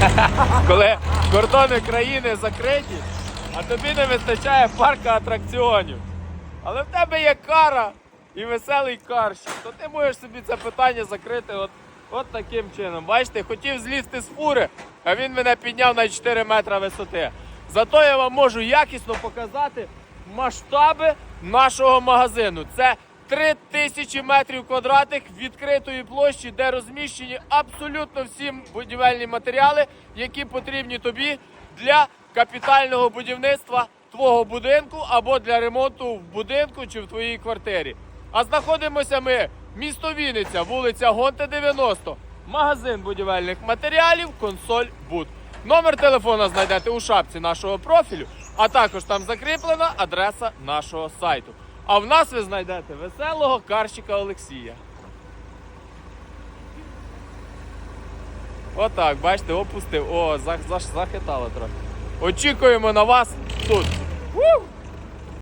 Коли кордони країни закриті, а тобі не вистачає парка атракціонів. Але в тебе є кара і веселий карщик, то ти можеш собі це питання закрити от, от таким чином. Бачите, хотів злізти з фури, а він мене підняв на 4 метри висоти. Зато я вам можу якісно показати масштаби нашого магазину. Це 3000 метрів квадратних відкритої площі, де розміщені абсолютно всі будівельні матеріали, які потрібні тобі для капітального будівництва твого будинку або для ремонту в будинку чи в твоїй квартирі. А знаходимося ми місто Вінниця, вулиця Гонта 90, магазин будівельних матеріалів, консоль Буд. Номер телефона знайдете у шапці нашого профілю, а також там закріплена адреса нашого сайту. А в нас ви знайдете веселого карщика Олексія. Отак, бачите, опустив. О, зах, зах, захитало трохи. Очікуємо на вас тут.